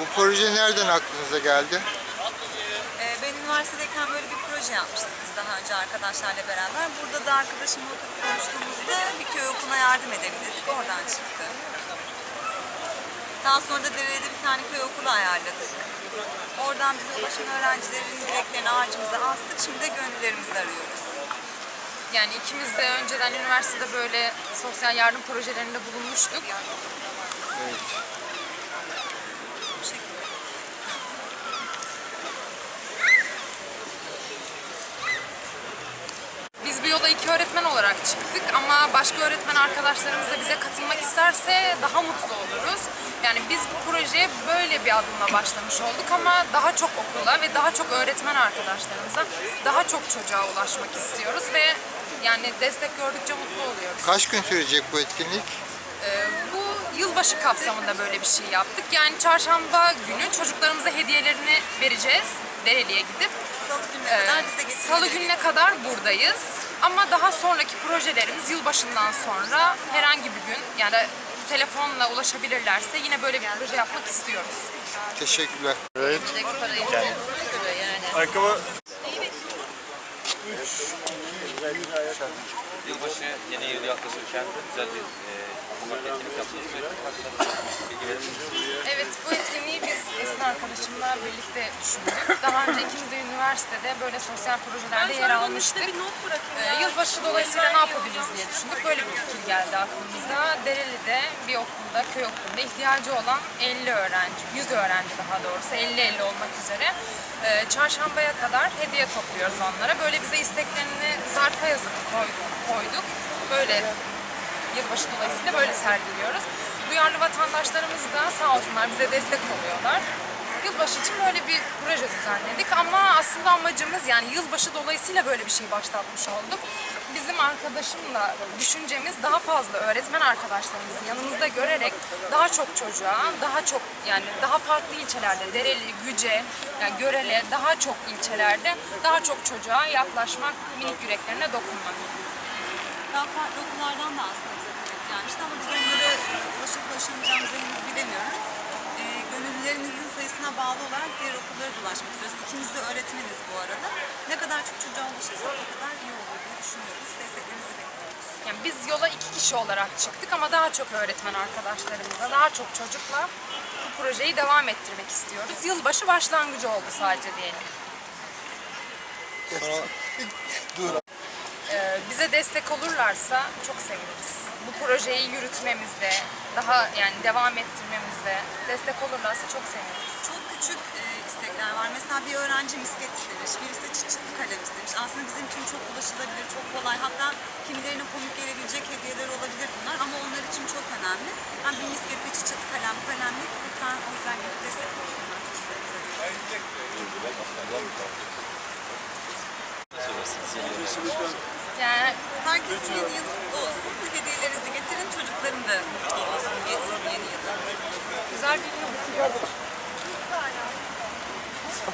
Bu proje nereden aklınıza geldi? Ee, ben üniversitedeyken böyle bir proje yapmıştık biz daha önce arkadaşlarla beraber. Burada da arkadaşımla oturup konuştuğumuzda bir köy okuluna yardım edelim dedik. Oradan çıktı. Daha sonra da Dere'de bir tane köy okulu ayarladık. Oradan bize ulaşan öğrencilerin dileklerini ağacımıza astık. Şimdi de gönüllerimizi arıyoruz. Yani ikimiz de önceden üniversitede böyle sosyal yardım projelerinde bulunmuştuk. Evet. Bu şekilde. Biz bu yola iki öğretmen olarak çıktık ama başka öğretmen arkadaşlarımız da bize katılmak isterse daha mutlu oluruz. Yani biz bu projeye böyle bir adımla başlamış olduk ama daha çok okula ve daha çok öğretmen arkadaşlarımıza daha çok çocuğa ulaşmak istiyoruz ve yani destek gördükçe mutlu oluyoruz. Kaç gün sürecek bu etkinlik? Ee, bu yılbaşı kapsamında böyle bir şey yaptık. Yani çarşamba günü çocuklarımıza hediyelerini vereceğiz Dereli'ye gidip. Salı gününe kadar bize getirin. Salı gününe kadar buradayız. Ama daha sonraki projelerimiz yılbaşından sonra herhangi bir gün yani telefonla ulaşabilirlerse yine böyle bir proje yapmak istiyoruz. Teşekkürler. Evet. Ayakkabı Yılbaşı yeni yıl yaklaşırken güzel bir e, Evet, bu etkinliği biz Esin arkadaşımla birlikte düşündük. Daha önce ikimiz de üniversitede böyle sosyal projelerde yer almıştık. Ee, yılbaşı dolayısıyla ne yapabiliriz diye düşündük. Böyle bir fikir geldi aklımıza. Dereli'de bir okulda, köy okulunda ihtiyacı olan 50 öğrenci, 100 öğrenci daha doğrusu 50-50 olmak üzere e, çarşambaya kadar hediye topluyoruz onlara. Böyle bize isteklerini zarfa yazıp koyduk. koyduk. Böyle yılbaşı dolayısıyla böyle sergiliyoruz. Duyarlı vatandaşlarımız da sağ olsunlar bize destek oluyorlar. Yılbaşı için böyle bir proje düzenledik ama aslında amacımız yani yılbaşı dolayısıyla böyle bir şey başlatmış olduk. Bizim arkadaşımla düşüncemiz daha fazla öğretmen arkadaşlarımızı yanımızda görerek daha çok çocuğa, daha çok yani daha farklı ilçelerde, Dereli, Güce, yani Görele daha çok ilçelerde daha çok çocuğa yaklaşmak, minik yüreklerine dokunmak. Daha farklı okullardan da sayısına bağlı olarak diğer okullara da ulaşmak istiyoruz. İkimiz de öğretmeniz bu arada. Ne kadar çok çocuğa ulaşırsak o kadar iyi olur diye düşünüyoruz. Desteklerinizi bekliyoruz. Yani biz yola iki kişi olarak çıktık ama daha çok öğretmen arkadaşlarımızla, daha çok çocukla bu projeyi devam ettirmek istiyoruz. Yılbaşı başlangıcı oldu sadece diyelim. Ee, bize destek olurlarsa çok seviniriz. Bu projeyi yürütmemizde, daha yani devam ettirmemizde destek olurlarsa çok seviniriz. Çok küçük e, istekler var. Mesela bir öğrenci misket istemiş, birisi çıt çıtlı kalem istemiş. Aslında bizim için çok ulaşılabilir, çok kolay. Hatta kimilerine komik gelebilecek hediyeler olabilir bunlar ama onlar için çok önemli. Hem bir misket ve çıt çıtlı kalem, kalemlik lütfen o yüzden gelip destek olsunlar. Yani Herkesin yeni yılı. Hediyelerinizi getirin, çocukların da mutlu olsun. Geçsin yeni yılı. güzel bir yıl.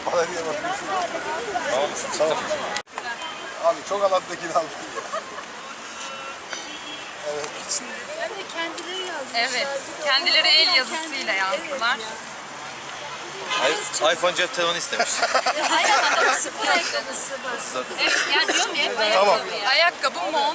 bana niye bakıyorsun? Tamam. Abi çok alandakini aldım. Evet, kendileri el yazısıyla yazdılar. Ay- iPhone cep telefonu istemiş. Ayakkabı, mont,